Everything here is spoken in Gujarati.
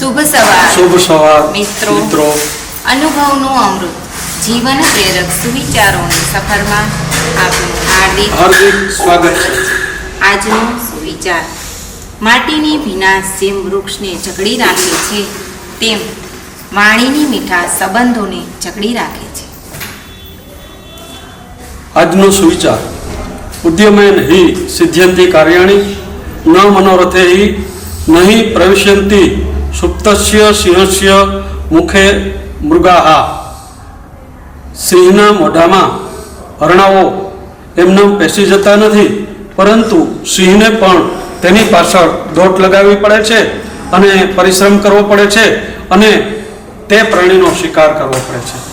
શુભ સવાર. શુભ સવાર મિત્રો. મિત્રો. અનુભવનું અમૃત. જીવન પ્રેરક સુવિચારોની સફરમાં આપનું હાર્દિક હાર્દિક સ્વાગત છે. આજનો સુવિચાર. માટીની ભીનાશ જેમ વૃક્ષને જકડી રાખે છે તેમ વાણીની મીઠા સંબંધોને જકડી રાખે છે. આજનો સુવિચાર. ઉદ્યમેન હિ સિદ્ધ્યંતિ કાર્યાણી ન મનોરથે હિ નહીં પ્રવિશ્યંતિ સુપ્તસ્ય સિંહસ્ય મુખે મૃગાહા સિંહના મોઢામાં હરણાઓ એમને પેસી જતા નથી, પરંતુ સિંહને પણ તેની પાછળ દોટ લગાવવી પડે છે અને પરિશ્રમ કરવો પડે છે અને તે પ્રાણીનો શિકાર કરવો પડે છે.